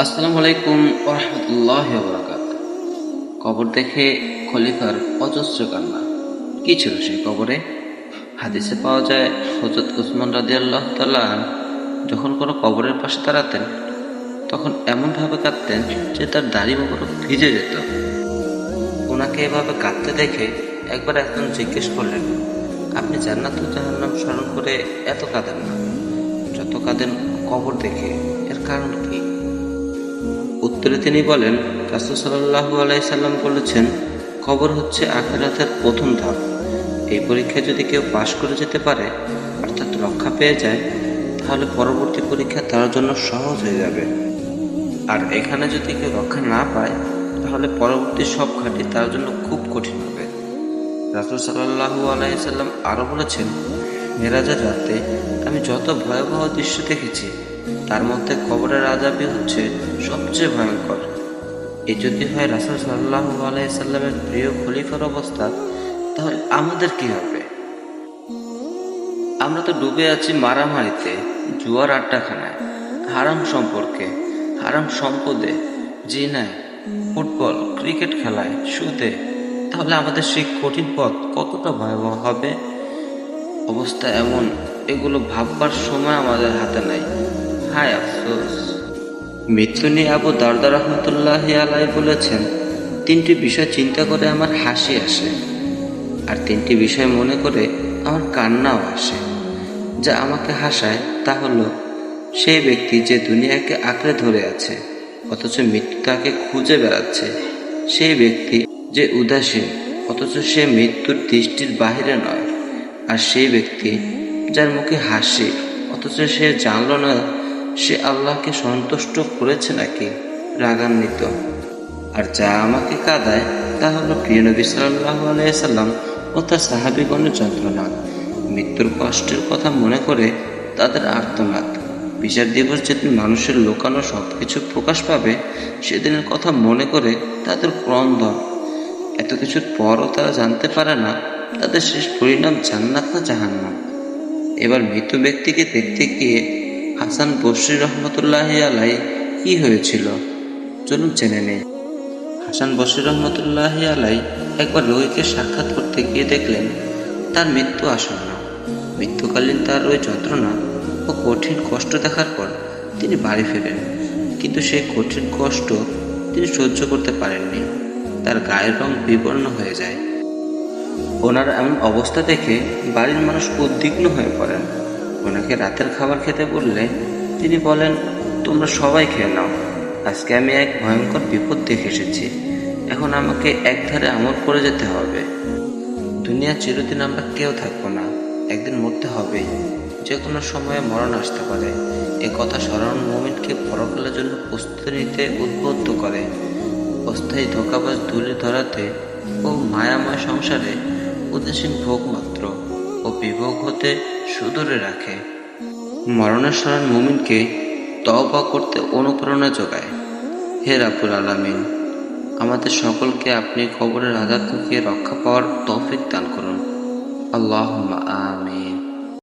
আসসালামু আলাইকুম রহমতুল্লাহ বরাকাত কবর দেখে খলিফার অজস্র কান্না। কি ছিল সেই কবরে? হাদিসে পাওয়া যায় হজরত উসমান রাজি আল্লাহ যখন কোনো কবরের পাশে দাঁড়াতেন, তখন এমনভাবে কাঁদতেন যে তার দাড়ি মোবারক ভিজে যেত। ওনাকে এভাবে কাঁদতে দেখে একবার একজন জিজ্ঞেস করলেন, আপনি জান্নাত ও জাহান্নাম স্মরণ করে এত কাঁদেন না? যত কাঁদেন কবর দেখে, এর কারণ কি? উত্তরে তিনি বলেন, রাসুল সাল্লাহু আলাইসাল্লাম বলেছেন খবর হচ্ছে আখেরাতের প্রথম ধাপ। এই পরীক্ষায় যদি কেউ পাশ করে যেতে পারে, অর্থাৎ রক্ষা পেয়ে যায়, তাহলে পরবর্তী পরীক্ষা তার জন্য সহজ হয়ে যাবে। আর এখানে যদি কেউ রক্ষা না পায়, তাহলে পরবর্তী সব ঘাটি তার জন্য খুব কঠিন হবে। রাসুল সাল্লাহু আলাইসাল্লাম আরও বলেছেন, মেরাজের রাতে আমি যত ভয়াবহ দৃশ্য দেখেছি তার মধ্যে কবরের আজাবই হচ্ছে সবচেয়ে ভয়ঙ্কর। এ যদি হয় রাসুল সাল্লাহ আলাইসাল্লামের প্রিয় খলিফার অবস্থা, তাহলে আমাদের কি হবে? আমরা তো ডুবে আছি মারামারিতে, জুয়ার আড্ডাখানায়, হারাম সম্পর্কে, হারাম সম্পদে জি জিনায়, ফুটবল, ক্রিকেট খেলায়, সুদে। তাহলে আমাদের সেই কঠিন পথ কতটা ভয়াবহ হবে? অবস্থা এমন, এগুলো ভাববার সময় আমাদের হাতে নাই। হায় আফসোস। নিয়ে আবু দারদা রহমতুল্লাহ আলাই বলেছেন, তিনটি বিষয় চিন্তা করে আমার হাসি আসে আর তিনটি বিষয় মনে করে আমার কান্নাও আসে। যা আমাকে হাসায় তা হলো, সেই ব্যক্তি যে দুনিয়াকে আঁকড়ে ধরে আছে, অথচ মৃত্যু তাকে খুঁজে বেড়াচ্ছে, সেই ব্যক্তি যে উদাসীন, অথচ সে মৃত্যুর দৃষ্টির বাহিরে নয়, আর সেই ব্যক্তি যার মুখে হাসি, অথচ সে জানল না সে আল্লাহকে সন্তুষ্ট করেছে নাকি? রাগান্বিত। আর যা আমাকে কাঁদায়, তা হলো প্রিয় নবী সাল্লাহ আলাইসাল্লাম ও তার সাহাবিগণের যন্ত্রণা। মৃত্যুর কষ্টের কথা মনে করে তাদের আর্তনাদ। বিচার দিবস যেদিন মানুষের লোকানো সব কিছু প্রকাশ পাবে, সেদিনের কথা মনে করে তাদের ক্রন্দন এত কিছুর পরও তারা জানতে পারে না তাদের শেষ পরিণাম জান্নাত না জাহান্নাম। এবার মৃত ব্যক্তিকে দেখতে গিয়ে হাসান বসরি রহমতুল্লাহ আলাই কি হয়েছিল? চলুন জেনে নেই। হাসান বসরি রহমতুল্লাহ আলাই একবার রোগীকে সাক্ষাৎ করতে গিয়ে দেখলেন, তার মৃত্যু আসন্ন। মৃত্যুকালীন তার ওই যন্ত্রণা ও কঠিন কষ্ট দেখার পর তিনি বাড়ি ফেরেন। কিন্তু সেই কঠিন কষ্ট তিনি সহ্য করতে পারেননি। তার গায়ের রং বিবর্ণ হয়ে যায়। ওনার এমন অবস্থা দেখে বাড়ির মানুষ উদ্বিগ্ন হয়ে পড়েন। ওনাকে রাতের খাবার খেতে বললে তিনি বলেন, তোমরা সবাই খেয়ে নাও। আজকে আমি এক ভয়ঙ্কর বিপদ দেখে এসেছি। এখন আমাকে একধারে আমল করে যেতে হবে। দুনিয়া চিরদিন আমরা কেউ থাকব না। একদিন মরতে হবেই। যে কোনো সময়ে মরণ আসতে পারে। এ কথা স্মরণ মোমিনকে পরকালের জন্য প্রস্তুতি নিতে উদ্বুদ্ধ করে। অস্থায়ী ধোকাবাজ তুলে ধরাতে ও মায়াময় সংসারে উদাসীন ভোগ মাত্র। ও বিভোগ হতে সুদূরে রাখে। মরণের স্মরণ মুমিনকে তওবা করতে অনুপ্রেরণা যোগায়। হে রাবুল আলামিন, আমাদের সকলকে আপনি খবরের আঘাত থেকে রক্ষা পাওয়ার তৌফিক দান করুন। আল্লাহ